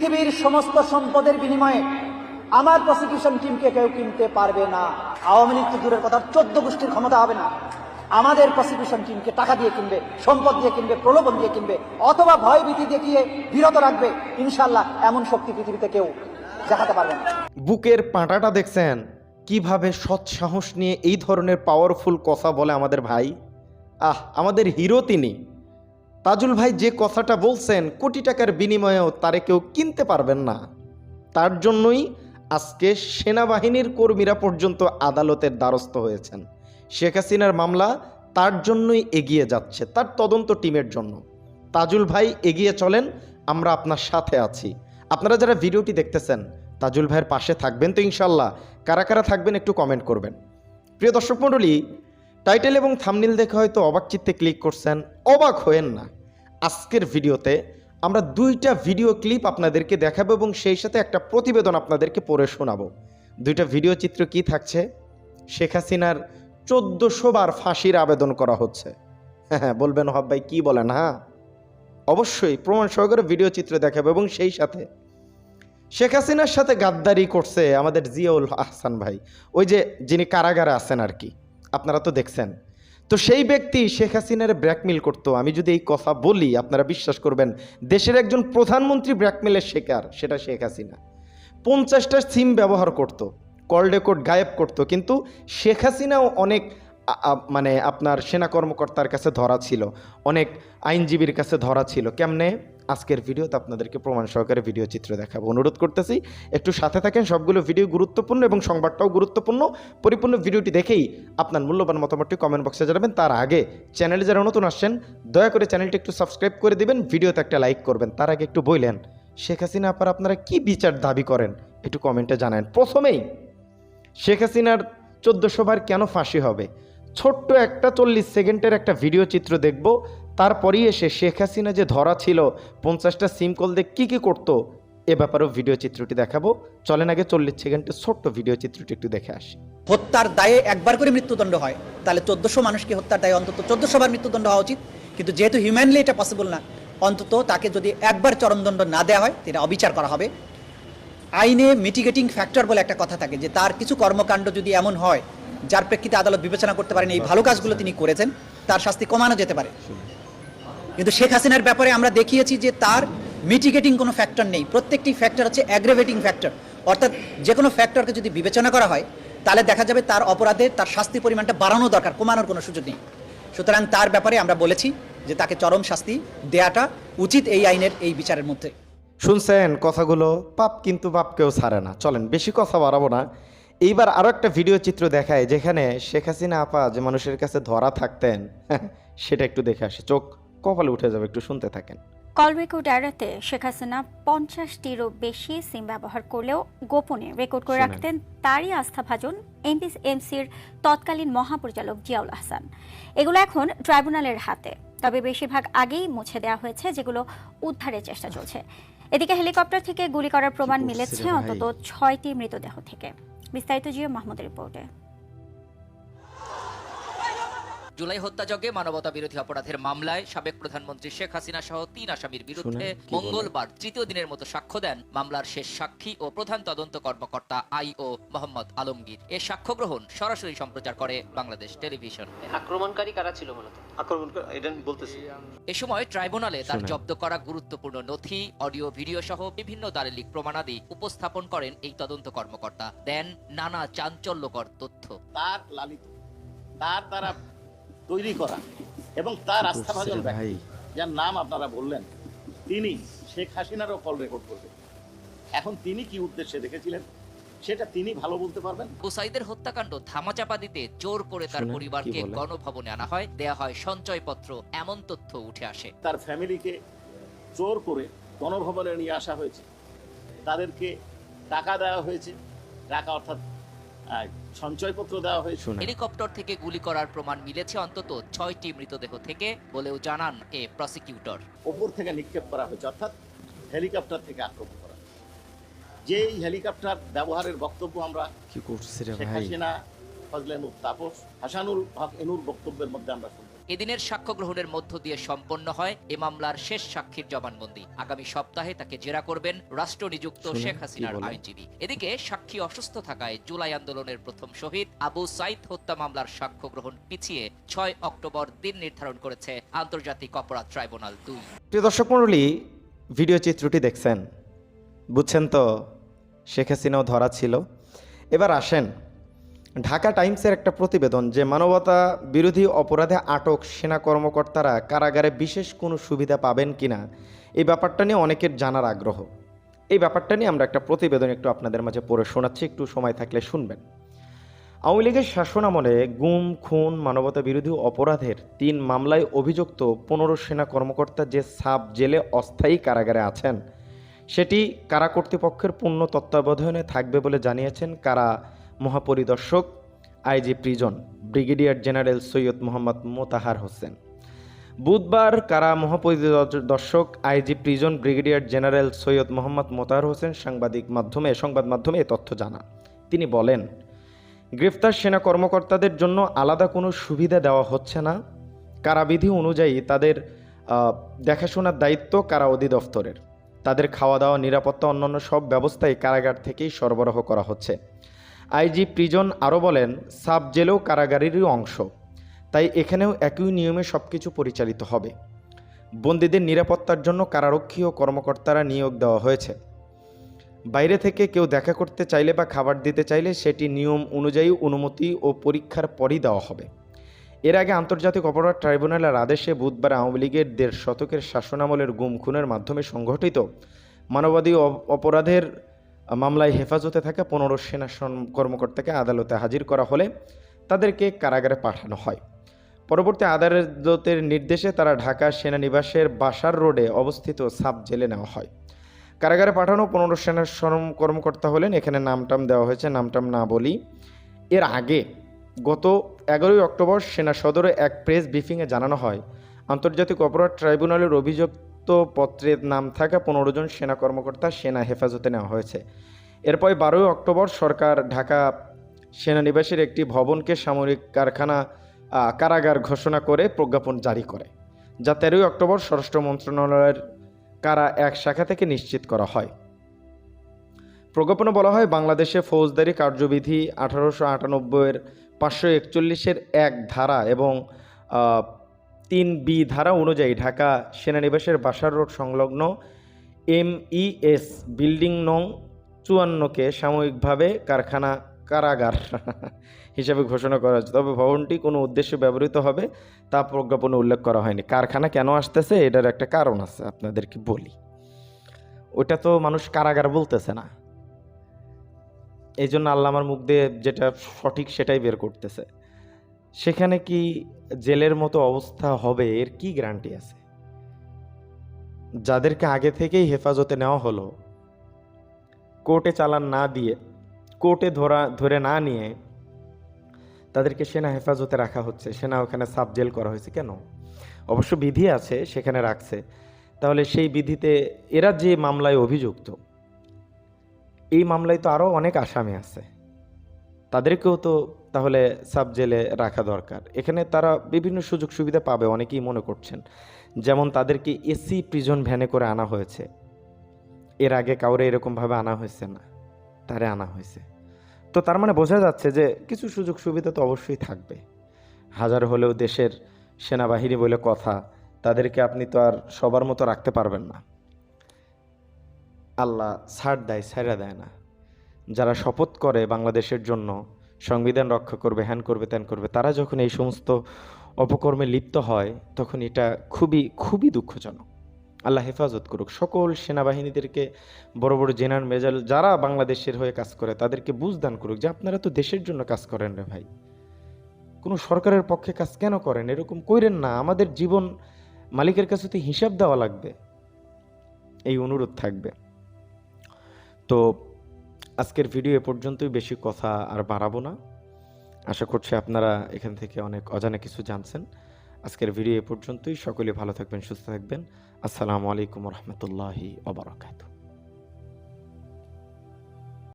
পৃথিবীর সমস্ত সম্পদের বিনিময়ে আমার প্রসিকিউশন টিমকে কেউ কিনতে পারবে না। আওয়ামী লীগ দূরের কথা, চোদ্দ গোষ্ঠীর ক্ষমতা হবে না। আমাদের প্রসিকিউশন টিমকে টাকা দিয়ে কিনবে, সম্পদ দিয়ে কিনবে, প্রলোভন দিয়ে কিনবে, অথবা ভয় ভীতি দেখিয়ে বিরত রাখবে ইনশাল্লাহ এমন শক্তি পৃথিবীতে কেউ দেখাতে পারবে না। বুকের পাঁটাটা দেখছেন? কীভাবে সৎ সাহস নিয়ে এই ধরনের পাওয়ারফুল কথা বলে আমাদের ভাই? আহ, আমাদের হিরো তিনি। তাজুল ভাই যে কথাটা বলছেন, কোটি টাকার বিনিময়েও তারে কেউ কিনতে পারবেন না। তার জন্যই আজকে সেনাবাহিনীর কর্মীরা পর্যন্ত আদালতের দ্বারস্থ হয়েছেন। শেখ হাসিনার মামলা তার জন্যই এগিয়ে যাচ্ছে, তার তদন্ত টিমের জন্য। তাজুল ভাই এগিয়ে চলেন, আমরা আপনার সাথে আছি। আপনারা যারা ভিডিওটি দেখতেছেন, তাজুল ভাইয়ের পাশে থাকবেন তো ইনশাল্লাহ কারা কারা থাকবেন একটু কমেন্ট করবেন। প্রিয় দর্শক মণ্ডলী টাইটেল এবং থামনিল দেখে হয়তো অবাক চিত্তে ক্লিক করছেন, অবাক হয়েন না। আজকের ভিডিওতে আমরা দুইটা ভিডিও ক্লিপ আপনাদেরকে দেখাবো এবং সেই সাথে একটা প্রতিবেদন আপনাদেরকে পড়ে শোনাবো। দুইটা ভিডিও চিত্র কি থাকছে? শেখ হাসিনার চোদ্দোশো বার ফাঁসির আবেদন করা হচ্ছে। হ্যাঁ হ্যাঁ বলবেন হব ভাই, কী বলেন হ্যাঁ? অবশ্যই প্রমাণ সহকারে ভিডিও চিত্র দেখাবো এবং সেই সাথে শেখ হাসিনার সাথে গাদ্দারি করছে আমাদের জিয়াউল আহসান ভাই, ওই যে যিনি কারাগারে আছেন আর কি। আপনারা তো দেখছেন। তো সেই ব্যক্তি শেখ হাসিনার ব্র্যাকমেল করতো। আমি যদি এই কথা বলি, আপনারা বিশ্বাস করবেন, দেশের একজন প্রধানমন্ত্রী ব্র্যাকমেলের শিকার, সেটা শেখ হাসিনা। পঞ্চাশটা সিম ব্যবহার করত কল রেকর্ড গায়েব করত, কিন্তু শেখ হাসিনাও অনেক মানে আপনার সেনা কর্মকর্তার কাছে ধরা ছিল, অনেক আইনজীবীর কাছে ধরা ছিল। কেমনে? আজকের ভিডিওতে আপনাদেরকে প্রমাণ সহকারে ভিডিও চিত্র দেখাবো। অনুরোধ করতেছি, একটু সাথে থাকেন, সবগুলো ভিডিও গুরুত্বপূর্ণ এবং সংবাদটাও গুরুত্বপূর্ণ। পরিপূর্ণ ভিডিওটি দেখেই আপনার মূল্যবান মতামতটি কমেন্ট বক্সে জানাবেন। তার আগে চ্যানেলে যারা নতুন আসছেন, দয়া করে চ্যানেলটি একটু সাবস্ক্রাইব করে দিবেন ভিডিওতে একটা লাইক করবেন। তার আগে একটু বললেন, শেখ হাসিনা আপার আপনারা কি বিচার দাবি করেন? একটু কমেন্টে জানান। প্রথমেই, শেখ হাসিনার চোদ্দোশো বার কেন ফাঁসি হবে? ছোট্ট একটা চল্লিশ সেকেন্ডের একটা ভিডিও চিত্র দেখব। তারপরেই এসে শেখ হাসিনা যে ধরা ছিল, পঞ্চাশটা সিম কল দিয়ে কী কী করতো, এ ব্যাপারেও ভিডিও চিত্রটি দেখাবো। চলেন আগে চল্লিশ সেকেন্ডের ছোট্ট ভিডিও চিত্রটি একটু দেখে আসি। হত্যার দায়ে একবার করে মৃত্যুদণ্ড হয়। তাহলে চোদ্দশো মানুষকে হত্যার দায়ে অন্তত চোদ্দশো বার মৃত্যুদণ্ড হওয়া উচিত। কিন্তু যেহেতু হিউম্যানলি এটা পসিবল না, অন্তত তাকে যদি একবার চরমদণ্ড না দেওয়া হয় এটা অবিচার করা হবে। আইনে মিটিগেটিং ফ্যাক্টর বলে একটা কথা থাকে যে, তার কিছু কর্মকাণ্ড যদি এমন হয়, যার প্রেক্ষিতে আদালত বিবেচনা করতে পারেন এই ভালো কাজগুলো তিনি করেছেন, তার শাস্তি কমানো যেতে পারে। কিন্তু শেখ হাসিনার ব্যাপারে আমরা দেখিয়েছি যে তার মিটিগেটিং কোনো ফ্যাক্টর নেই। প্রত্যেকটি ফ্যাক্টর হচ্ছে অ্যাগ্রেভেটিং ফ্যাক্টর অর্থাৎ যে কোনো ফ্যাক্টরকে যদি বিবেচনা করা হয়, তাহলে দেখা যাবে তার অপরাধে তার শাস্তির পরিমাণটা বাড়ানো দরকার, কমানোর কোনো সুযোগ নেই। সুতরাং তার ব্যাপারে আমরা বলেছি যে তাকে চরম শাস্তি দেয়াটা উচিত এই আইনের, এই বিচারের মধ্যে। শুনছেন, কথাগুলো পাপ কিন্তু পাপ কেউ ছাড়ে না। চলেন, বেশি কথা বাড়াবো না। এইবার আরও একটা ভিডিও চিত্র দেখায় যেখানে শেখ হাসিনা আপা যে মানুষের কাছে ধরা থাকতেন, সেটা একটু দেখে আসি। চোখ কপালে উঠে যাবে একটু শুনতে থাকেন। কল রেকর্ড এড়াতে শেখ হাসিনা পঞ্চাশটিরও বেশি সিম ব্যবহার করলেও গোপনে রেকর্ড করে রাখতেন তারই আস্থাভাজন এমপিএমসির তৎকালীন মহাপরিচালক জিয়াউল হাসান। এগুলো এখন ট্রাইব্যুনালের হাতে তবে বেশিরভাগ আগেই মুছে দেওয়া হয়েছে যেগুলো উদ্ধারের চেষ্টা চলছে। এদিকে হেলিকপ্টার থেকে গুলি করার প্রমাণ মিলেছে অন্তত ছয়টি মৃতদেহ থেকে। বিস্তারিত জিও মাহমুদের রিপোর্টে। জুলাই হত্যাযজ্ঞে মানবতা বিরোধী অপরাধের মামলায় সাবেক প্রধানমন্ত্রী শেখ হাসিনা সহ তিন আসামির বিরুদ্ধে? মঙ্গলবার তৃতীয় দিনের মতো সাক্ষ্য দেন মামলার শেষ সাক্ষী ও প্রধান তদন্ত কর্মকর্তা আইও মোহাম্মদ আলমগীর। এ সাক্ষ্য গ্রহণ সরাসরি সম্প্রচার করে বাংলাদেশ টেলিভিশন। আক্রমণকারী কারা ছিল মূলত? আক্রমণ এটা বলতেছি। এ সময় ট্রাইব্যুনালে তার জব্দ করা গুরুত্বপূর্ণ নথি অডিও ভিডিও সহ বিভিন্ন দালিলিক প্রমাণাদি উপস্থাপন করেন এই তদন্ত কর্মকর্তা। দেন নানা চাঞ্চল্যকর তথ্য। তার লালিত। তার দ্বারা তৈরি করা এবং তার আস্থাভাজন ব্যক্তি যার নাম আপনারা বললেন তিনি শেখ হাসিনারও কল রেকর্ড করবেন এখন তিনি কি উদ্দেশ্যে রেখেছিলেন সেটা তিনি ভালো বলতে পারবেন। হত্যাকাণ্ড ধামাচাপা দিতে জোর করে তার পরিবারকে গণভবনে আনা হয় দেয়া হয় সঞ্চয়পত্র এমন তথ্য উঠে আসে। তার ফ্যামিলিকে জোর করে গণভবনে নিয়ে আসা হয়েছে। তাদেরকে টাকা দেওয়া হয়েছে। টাকা অর্থাৎ সঞ্চয়পত্র দেওয়া হয়েছে। হেলিকপ্টার থেকে গুলি করার প্রমাণ মিলেছে অন্তত ছয়টি মৃতদেহ থেকে বলেও জানান এ প্রসিকিউটর। ওপর থেকে নিক্ষেপ করা হয়েছে অর্থাৎ হেলিকপ্টার থেকে আক্রমণ করা যেই হেলিকপ্টার ব্যবহারের বক্তব্য আমরা কি করছে রে ভাই? হাসিনা ফজলে তাপস হাসানুল হক এনুর বক্তব্যের মধ্যে আমরা শুনব এদিনের সাক্ষ্য গ্রহণের মধ্য দিয়ে সম্পন্ন হয় এ মামলার শেষ সাক্ষীর জবানবন্দি। আগামী সপ্তাহে তাকে জেরা করবেন রাষ্ট্র নিযুক্ত শেখ হাসিনার। আইনজীবী। এদিকে সাক্ষী অসুস্থ থাকায় জুলাই আন্দোলনের প্রথম শহীদ আবু সাইদ হত্যা মামলার সাক্ষ্য গ্রহণ পিছিয়ে ছয় অক্টোবর দিন নির্ধারণ করেছে আন্তর্জাতিক অপরাধ ট্রাইব্যুনাল দুই। প্রিয় দর্শক মণ্ডলী ভিডিও চিত্রটি দেখছেন। বুঝছেন তো শেখ হাসিনাও ধরা ছিল। এবার আসেন ঢাকা টাইমসের একটা প্রতিবেদন যে মানবতা বিরোধী অপরাধে আটক সেনা কর্মকর্তারা কারাগারে বিশেষ কোনো সুবিধা পাবেন কিনা, এই ব্যাপারটা নিয়ে অনেকের জানার আগ্রহ। এই ব্যাপারটা নিয়ে আমরা একটা প্রতিবেদন একটু আপনাদের মাঝে পড়ে শোনাচ্ছি, একটু সময় থাকলে শুনবেন। আওয়ামী লীগের শাসনামলে গুম, খুন, মানবতা বিরোধী অপরাধের তিন মামলায় অভিযুক্ত পনেরো সেনা কর্মকর্তা যে সাব জেলে অস্থায়ী কারাগারে আছেন, সেটি কারা কর্তৃপক্ষের পূর্ণ তত্ত্বাবধানে থাকবে বলে জানিয়েছেন কারা মহাপরিদর্শক, IG prison, brigadier general Syed Mohammad Motahar Hossain. বুধবার কারা মহাপরিদর্শক, IG prison, brigadier general Syed Mohammad Motahar Hossain সাংবাদিক মাধ্যমে, সংবাদ মাধ্যমে এ তথ্য জানান। তিনি বলেন, গ্রেফতার সেনা কর্মকর্তাদের জন্য আলাদা কোনো সুবিধা দেওয়া হচ্ছে না। কারাবিধি অনুযায়ী তাদের দেখাশোনার দায়িত্ব কারা অধিদপ্তরের। তাদের খাওয়া দাওয়া নিরাপত্তা, অন্যান্য সব ব্যবস্থাই কারাগার থেকেই সরবরাহ করা হচ্ছে। আইজি প্রিজন আরও বলেন, সাব জেলেও কারাগারেরই অংশ। তাই এখানেও একই নিয়মে সব কিছু পরিচালিত হবে। বন্দীদের নিরাপত্তার জন্য কারারক্ষী ও কর্মকর্তারা নিয়োগ দেওয়া হয়েছে। বাইরে থেকে কেউ দেখা করতে চাইলে বা খাবার দিতে চাইলে সেটি নিয়ম অনুযায়ী অনুমতি ও পরীক্ষার পরই দেওয়া হবে। এর আগে আন্তর্জাতিক অপরাধ ট্রাইব্যুনালের আদেশে বুধবার আওয়ামী লীগের দেড় শতকের শাসনামলের গুম খুনের মাধ্যমে সংঘটিত মানবাদী অপরাধের মামলায় হেফাজতে থাকা পনেরো সেনা কর্মকর্তাকে আদালতে হাজির করা হলে তাদেরকে কারাগারে পাঠানো হয়। পরবর্তী আদালতের নির্দেশে তারা ঢাকা সেনানিবাসের বাসার রোডে অবস্থিত সাব জেলে নেওয়া হয়। কারাগারে পাঠানো পনেরো সেনার শ্রম কর্মকর্তা হলেন, এখানে নামটাম দেওয়া হয়েছে, নামটাম না বলি। এর আগে গত এগারোই অক্টোবর সেনা সদরে এক প্রেস ব্রিফিংয়ে জানানো হয়, আন্তর্জাতিক অপরাধ ট্রাইব্যুনালের অভিযুক্ত পত্রের নাম থাকা পনেরো জন সেনা কর্মকর্তা সেনা হেফাজতে নেওয়া হয়েছে। এরপর বারোই অক্টোবর সরকার ঢাকা সেনানিবাসের একটি ভবনকে সামরিক কারখানা কারাগার ঘোষণা করে প্রজ্ঞাপন জারি করে, যা তেরোই অক্টোবর স্বরাষ্ট্র মন্ত্রণালয়ের কারা এক শাখা থেকে নিশ্চিত করা হয়। প্রজ্ঞাপনে বলা হয়, বাংলাদেশে ফৌজদারি কার্যবিধি আঠারোশো আটানব্বইয়ের পাঁচশো একচল্লিশের এক ধারা এবং তিন বি ধারা অনুযায়ী ঢাকা সেনানিবাসের বাসার রোড সংলগ্ন এমইএস বিল্ডিং নং চুয়ান্নকে সাময়িকভাবে কারখানা কারাগার হিসাবে ঘোষণা করা হয়েছে। তবে ভবনটি কোনো উদ্দেশ্যে ব্যবহৃত হবে তা প্রজ্ঞাপনে উল্লেখ করা হয়নি। কারখানা কেন আসতেছে এটার একটা কারণ আছে, আপনাদেরকে বলি। ওটা তো মানুষ কারাগার বলতেছে না। এই জন্য আল্লাহ আমার মুখ দিয়ে যেটা সঠিক সেটাই বের করতেছে। সেখানে কি জেলের মতো অবস্থা হবে এর কি গ্যারান্টি আছে? যাদেরকে আগে থেকেই হেফাজতে নেওয়া হলো, কোর্টে চালান না দিয়ে, কোর্টে ধরা, ধরে না নিয়ে তাদেরকে সেনা হেফাজতে রাখা হচ্ছে। সেনা ওখানে সাব জেল করা হয়েছে কেন? অবশ্য বিধি আছে, সেখানে রাখছে। তাহলে সেই বিধিতে এরা যে মামলায় অভিযুক্ত, এই মামলায় তো আরও অনেক আসামি আছে। তাদেরকেও তো তাহলে সাব জেলে রাখা দরকার। এখানে তারা বিভিন্ন সুযোগ সুবিধা পাবে, অনেকেই মনে করছেন। যেমন তাদেরকে এসি প্রিজন ভ্যানে করে আনা হয়েছে। এর আগে কাউরে এরকমভাবে আনা হয়েছে না, তারে আনা হয়েছে। তো তার মানে বোঝা যাচ্ছে যে কিছু সুযোগ সুবিধা তো অবশ্যই থাকবে। হাজার হলেও দেশের সেনাবাহিনী বলে কথা, তাদেরকে আপনি তো আর সবার মতো রাখতে পারবেন না। আল্লাহ ছাড় দেয় ছাড়া দেয় না। যারা শপথ করে বাংলাদেশের জন্য সংবিধান রক্ষা করবে, হ্যান করবে, ত্যান করবে, তারা যখন এই সমস্ত অপকর্মে লিপ্ত হয়, তখন এটা খুবই খুবই দুঃখজনক। আল্লাহ হেফাজত করুক। সকল সেনাবাহিনীদেরকে, বড় বড় জেনারেল মেজাল যারা বাংলাদেশের হয়ে কাজ করে, তাদেরকে বুঝদান করুক যে আপনারা তো দেশের জন্য কাজ করেন রে ভাই। কোনো সরকারের পক্ষে কাজ কেন করেন? এরকম কইরেন না। আমাদের জীবন মালিকের কাছে তো হিসাব দেওয়া লাগবে। এই অনুরোধ থাকবে। তো আজকের ভিডিও এ পর্যন্তই। বেশি কথা আর বাড়াবো না। আশা করছি আপনারা এখান থেকে অনেক অজানা কিছু জানছেন। আজকের ভিডিও এ পর্যন্তই। সকলে ভালো থাকবেন, সুস্থ থাকবেন। আসসালামু আলাইকুম রহমতুল্লাহি ওবরাকাতু